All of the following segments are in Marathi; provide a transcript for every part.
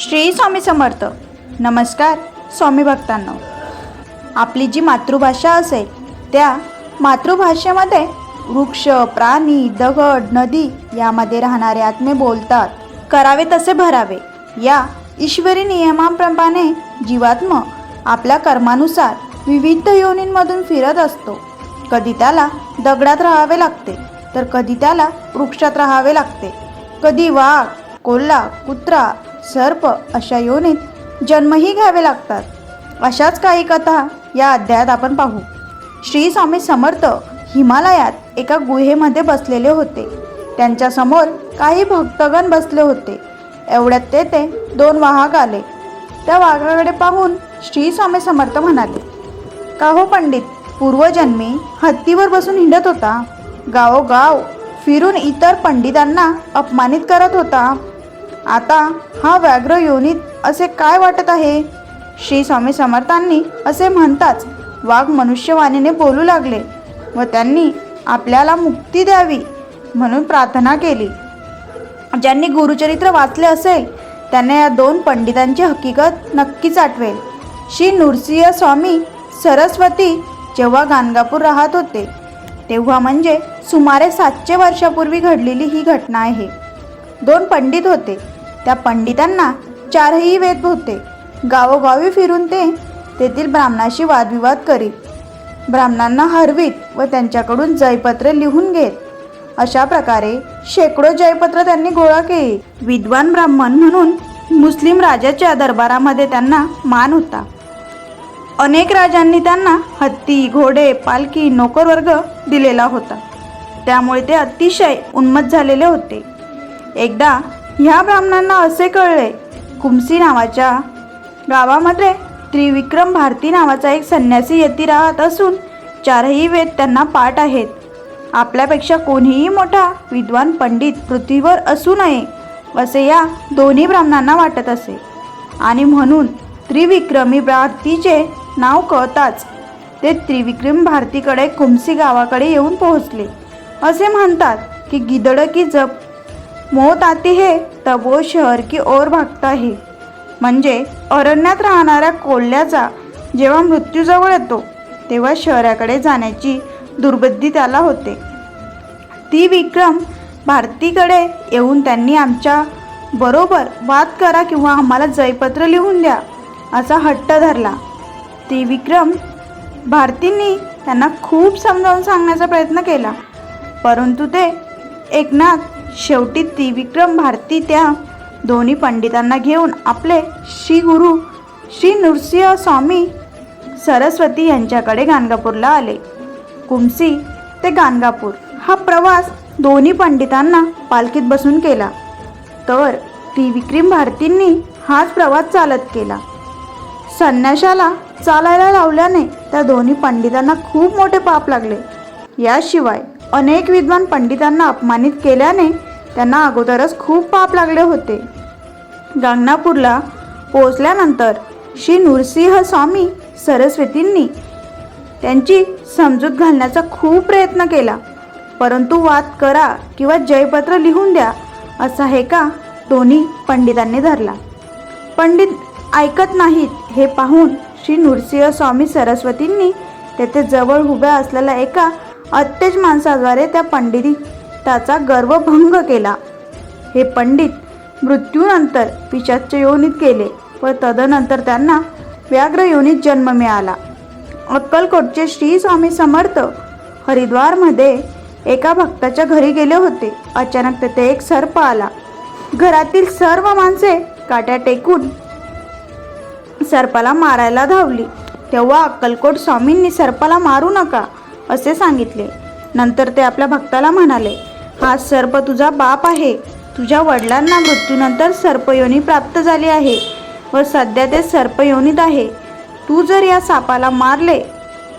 श्री स्वामी समर्थ. नमस्कार स्वामी भक्तांना. आपली जी मातृभाषा असेल त्या मातृभाषेमध्ये वृक्ष प्राणी दगड नदी यामध्ये राहणारे आत्मे बोलतात. करावे तसे भरावे. या ईश्वरी नियमाप्रमाणे जीवात्म आपल्या कर्मानुसार विविध योनींमधून फिरत असतो. कधी त्याला दगडात राहावे लागते तर कधी त्याला वृक्षात राहावे लागते. कधी वाघ कोल्हा कुत्रा सर्प अशा योनीत जन्मही घ्यावे लागतात. अशाच काही कथा या अध्यायात आपण पाहू. श्री स्वामी समर्थ हिमालयात एका गुहेमध्ये बसलेले होते. त्यांच्यासमोर काही भक्तगण बसले होते. एवढ्यात तेथे दोन वाहक आले. त्या वाघाकडे पाहून श्री स्वामी समर्थ म्हणाले का हो पंडित पूर्वजन्मी हत्तीवर बसून हिंडत होता? गावोगाव फिरून इतर पंडितांना अपमानित करत होता? आता हा व्याघ्र योनीत असे काय वाटत आहे? श्री स्वामी समर्थांनी असे म्हणताच वाघ मनुष्यवाणीने बोलू लागले व त्यांनी आपल्याला मुक्ती द्यावी म्हणून प्रार्थना केली. ज्यांनी गुरुचरित्र वाचले असेल त्यांना या दोन पंडितांची हकीकत नक्कीच आठवेल. श्री नृसिंह स्वामी सरस्वती जेव्हा गाणगापूर राहत होते तेव्हा म्हणजे सुमारे सातशे वर्षापूर्वी घडलेली ही घटना आहे. दोन पंडित होते. त्या पंडितांना चारही वेद होते गावोगावी फिरून ते तेथील ब्राह्मणाशी वादविवाद करीत. ब्राह्मणांना हरवीत व त्यांच्याकडून जयपत्र लिहून घेत. अशा प्रकारे शेकडो जयपत्र त्यांनी गोळा केली विद्वान ब्राह्मण म्हणून मुस्लिम राजाच्या दरबारामध्ये त्यांना मान होता. अनेक राजांनी त्यांना हत्ती घोडे पालखी नोकरवर्ग दिलेला होता. त्यामुळे ते अतिशय उन्मत झालेले होते. एकदा ह्या ब्राह्मणांना असे कळले. कुमसी नावाच्या गावामध्ये त्रिविक्रम भारती नावाचा एक संन्यासी यती राहत असून चारही वेद त्यांना पाठ आहेत. आपल्यापेक्षा कोणीही मोठा विद्वान पंडित पृथ्वीवर असू नये असे या दोन्ही ब्राह्मणांना वाटत असे. आणि म्हणून त्रिविक्रमी भारतीचे नाव कळताच ते त्रिविक्रम भारतीकडे कुमसी गावाकडे येऊन पोहोचले. असे म्हणतात की गिदड की जप मोत आती है तब वो शहर की ओर भागता है. म्हणजे अरण्यात राहणाऱ्या कोल्ह्याचा जेव्हा मृत्यूजवळ येतो तेव्हा शहराकडे जाण्याची दुर्बुद्धी त्याला होते. ती विक्रम भारतीकडे येऊन त्यांनी आमच्या बरोबर वाद करा किंवा आम्हाला जयपत्र लिहून द्या असा हट्ट धरला. ती विक्रम भारतींनी त्यांना खूप समजावून सांगण्याचा प्रयत्न केला परंतु ते एकनाथ शेवटी त्रिविक्रम भारती त्या दोन्ही पंडितांना घेऊन आपले श्री गुरु श्री नृसिंह स्वामी सरस्वती यांच्याकडे गाणगापूरला आले. कुमसी ते गाणगापूर हा प्रवास दोन्ही पंडितांना पालखीत बसून केला. तर त्रिविक्रम भारतींनी हाच प्रवास चालत केला. संन्याशाला चालायला लावल्याने त्या दोन्ही पंडितांना खूप मोठे पाप लागले. याशिवाय अनेक विद्वान पंडितांना अपमानित केल्याने त्यांना अगोदरच खूप पाप लागले होते. गांगनापूरला पोहोचल्यानंतर श्री नृसिंह स्वामी सरस्वतींनी त्यांची समजूत घालण्याचा खूप प्रयत्न केला. परंतु वाद करा किंवा जयपत्र लिहून द्या असा हे का दोन्ही पंडितांनी धरला. पंडित ऐकत नाहीत हे पाहून श्री नृसिंह स्वामी सरस्वतींनी तेथे जवळ उभ्या असलेल्या एका अत्तेज माणसाद्वारे त्या त्याचा गर्वभंग केला. हे पंडित मृत्यूनंतर पिशाच्य योनीत गेले व तदनंतर त्यांना व्याघ्र योनीत जन्म मिळाला. अक्कलकोटचे श्री स्वामी समर्थ हरिद्वारमध्ये एका भक्ताच्या घरी गेले होते. अचानक तेथे एक सर्प आला. घरातील सर्व माणसे काट्या टेकून सर्पाला मारायला धावली. तेव्हा अक्कलकोट स्वामींनी सर्पाला मारू नका असे सांगितले. नंतर ते आपल्या भक्ताला म्हणाले हा सर्प तुझा बाप आहे. तुझ्या वडिलांना मृत्यूनंतर सर्पयोनी प्राप्त झाली आहे व सध्या ते सर्पयोनीत आहे. तू जर या सापाला मारले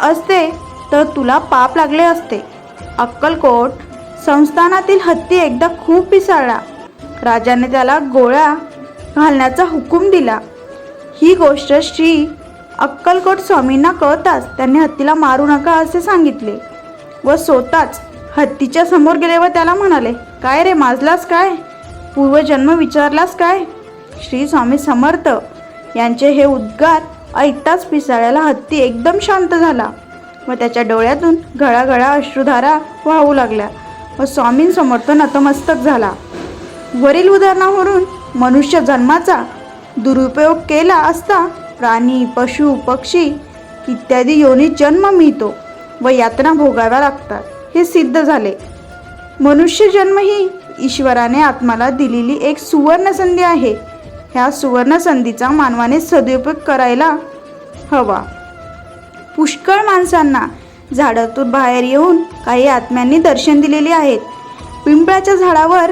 असते तर तुला पाप लागले असते. अक्कलकोट संस्थानातील हत्ती एकदा खूप पिसाळला. राजाने त्याला गोळ्या घालण्याचा हुकूम दिला. ही गोष्ट श्री अक्कलकोट स्वामींना कळताच त्यांनी हत्तीला मारू नका असे सांगितले व स्वतःच हत्तीच्या समोर गेले व त्याला म्हणाले काय रे माजलास काय? पूर्वजन्म विचारलास काय? श्री स्वामी समर्थ यांचे हे उद्गार ऐकताच पिसाळ्याला हत्ती एकदम शांत झाला. व त्याच्या डोळ्यातून घळाघळा अश्रुधारा वाहू लागल्या व स्वामींसमोर समर्थ नतमस्तक झाला. वरील उदाहरणावरून मनुष्य जन्माचा दुरुपयोग केला असता प्राणी पशु पक्षी इत्यादी योनी जन्म मिळतो व यातना भोगाव्या लागतात. हे सिद्ध झाले. मनुष्य जन्म ही ईश्वराने आत्माला दिलेली एक सुवर्ण संधी आहे. ह्या सुवर्ण संधीचा मानवाने सदुपयोग करायला हवा. पुष्कळ माणसांना झाडातून बाहेर येऊन काही आत्म्यांनी दर्शन दिलेले आहेत. पिंपळाच्या झाडावर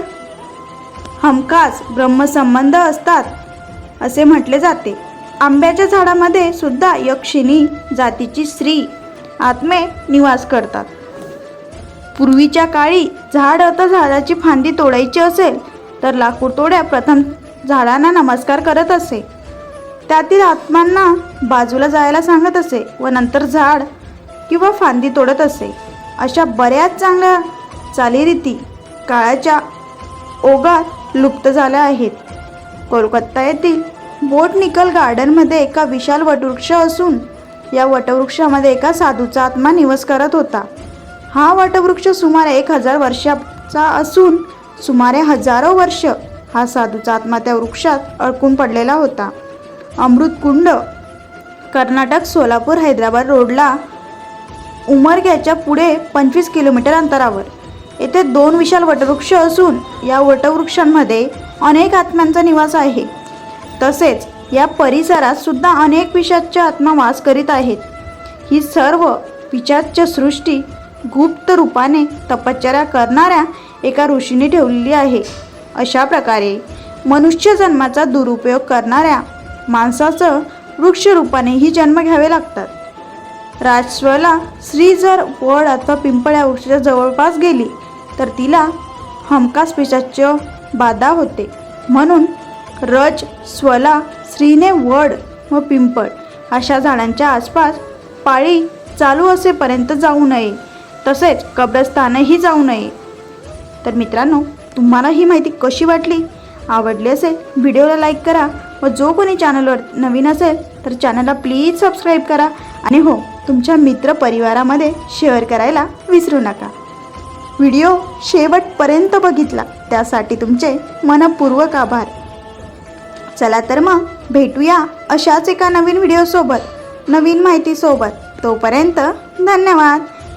हमखास ब्रह्मसंबंध असतात असे म्हटले जाते. आंब्याच्या झाडामध्ये सुद्धा यक्षिणी जातीची स्त्री आत्मे निवास करतात. पूर्वीच्या काळी झाड आता झाडाची फांदी तोडायची असेल तर लाकूड तोड्या प्रथम झाडांना नमस्कार करत असे. त्यातील आत्मांना बाजूला जायला सांगत असे व नंतर झाड किंवा फांदी तोडत असे. अशा बऱ्याच चांगल्या चालीरीती काळाच्या ओघात लुप्त झाल्या आहेत. कोलकाता येथील बोटनिकल गार्डनमध्ये एका विशाल वटवृक्ष असून या वटवृक्षामध्ये एका साधूचा आत्मा निवास करत होता. हा वटवृक्ष सुमारे एक हजार वर्षाचा असून सुमारे हजारो वर्ष हा साधूचा आत्मा त्या वृक्षात अडकून पडलेला होता. अमृतकुंड कर्नाटक सोलापूर हैदराबाद रोडला उमरग्याच्या पुढे पंचवीस किलोमीटर अंतरावर. येथे दोन विशाल वटवृक्ष असून या वटवृक्षांमध्ये अनेक आत्म्यांचा निवास आहे. तसेच या परिसरात सुद्धा अनेक विषाच्या आत्मा वास करीत आहेत. ही सर्व पिशाच्य सृष्टी गुप्त रूपाने तपश्चर्या करणाऱ्या एका ऋषीने ठेवलेली आहे. अशा प्रकारे मनुष्य जन्माचा दुरुपयोग करणाऱ्या माणसाचं वृक्षरूपानेही जन्म घ्यावे लागतात. राजस्वला स्त्री जर वड अथवा पिंपळ या वृक्षाच्या जवळपास गेली तर तिला हमखास पिशाच्य बाधा होते. म्हणून रज स्वला स्त्रीने वड व पिंपळ अशा झाडांच्या आसपास पाळी चालू असेपर्यंत जाऊ नये. तसेच कब्रस्थानही जाऊ नये. तर मित्रांनो तुम्हाला ही माहिती कशी वाटली? आवडली असेल व्हिडिओला लाईक करा व जो कोणी चॅनलवर नवीन असेल तर चॅनलला प्लीज सबस्क्राईब करा आणि हो तुमच्या मित्र परिवारामध्ये शेअर करायला विसरू नका. व्हिडिओ शेवटपर्यंत बघितला त्यासाठी तुमचे मनपूर्वक आभार. चला तर मग भेटूया अशाच एका नवीन व्हिडिओसोबत नवीन माहितीसोबत. तोपर्यंत धन्यवाद.